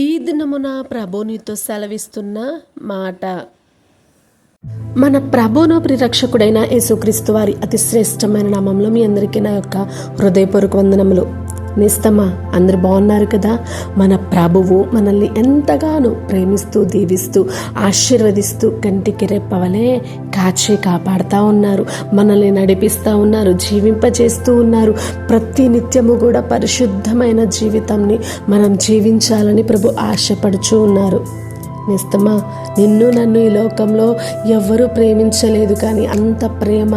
ఈ దినమున ప్రభునితో సెలవిస్తున్న మాట. మన ప్రభును ప్రిరక్షకుడైన యేసుక్రీస్తు వారి అతి శ్రేష్టమైన నామంలో మీ అందరికీ నా యొక్క హృదయపూర్వక వందనములు. నిస్తమా. అందరు బాగున్నారు కదా? మన ప్రభువు మనల్ని ఎంతగానో ప్రేమిస్తూ దీవిస్తూ ఆశీర్వదిస్తూ కంటికి రెప్పవలే కాచి కాపాడుతూ ఉన్నారు. మనల్ని నడిపిస్తూ ఉన్నారు జీవింపజేస్తూ ఉన్నారు. ప్రతి నిత్యము కూడా పరిశుద్ధమైన జీవితాన్ని మనం జీవించాలని ప్రభు ఆశపడుచూ ఉన్నారు. నిస్తమా నిన్ను నన్ను ఈ లోకంలో ఎవ్వరూ ప్రేమించలేదు కానీ అంత ప్రేమ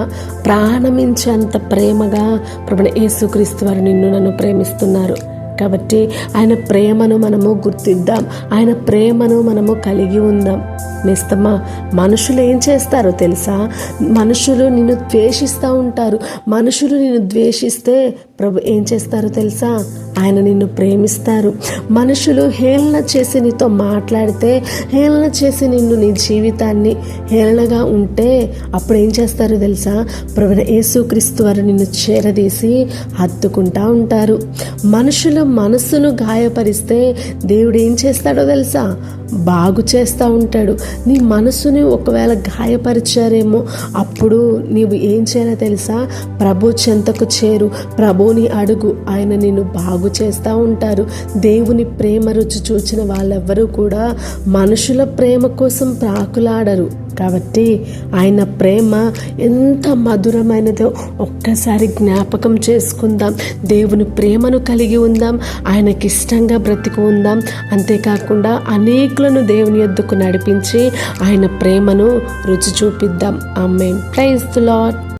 ప్రాణమించే అంత ప్రేమగా ప్రభుణ యేసుక్రీస్తు వారు నిన్ను నన్ను ప్రేమిస్తున్నారు. కాబట్టి ఆయన ప్రేమను మనము గుర్తిద్దాం. ఆయన ప్రేమను మనము కలిగి ఉందాం. నిస్తమా మనుషులు ఏం చేస్తారో తెలుసా? మనుషులు నిన్ను ద్వేషిస్తూ ఉంటారు. మనుషులు నిన్ను ద్వేషిస్తే ప్రభు ఏం చేస్తారో తెలుసా? ఆయన నిన్ను ప్రేమిస్తారు. మనుషులు హేళన చేసి నీతో మాట్లాడితే హేళన చేసి నిన్ను నీ జీవితాన్ని హేళనగా ఉంటే అప్పుడు ఏం చేస్తారో తెలుసా? ప్రభుణ యేసుక్రీస్తు వారు నిన్ను చేరదీసి హత్తుకుంటా ఉంటారు. మనుషులు మనస్సును గాయపరిస్తే దేవుడు ఏం చేస్తాడో తెలుసా? బాగు చేస్తూ ఉంటాడు. నీ మనస్సుని ఒకవేళ గాయపరిచారేమో అప్పుడు నీవు ఏం చేయాలో తెలుసా? ప్రభు చెంతకు చేరు. ప్రభుని అడుగు. ఆయన నిన్ను బాగు చేస్తూ ఉంటారు. దేవుని ప్రేమ రుచి చూచిన వాళ్ళెవ్వరూ కూడా మనుషుల ప్రేమ కోసం ప్రాకులాడరు. కాబట్టి ఆయన ప్రేమ ఎంత మధురమైనదో ఒక్కసారి జ్ఞాపకం చేసుకుందాం. దేవుని ప్రేమను కలిగి ఉందాం. ఆయనకి ఇష్టంగా బ్రతికి ఉందాం. అంతేకాకుండా అనేకులను దేవుని ఎద్దుకు నడిపించి ఆయన ప్రేమను రుచి చూపిద్దాం. అమ్మే ప్రైజ్ లాట్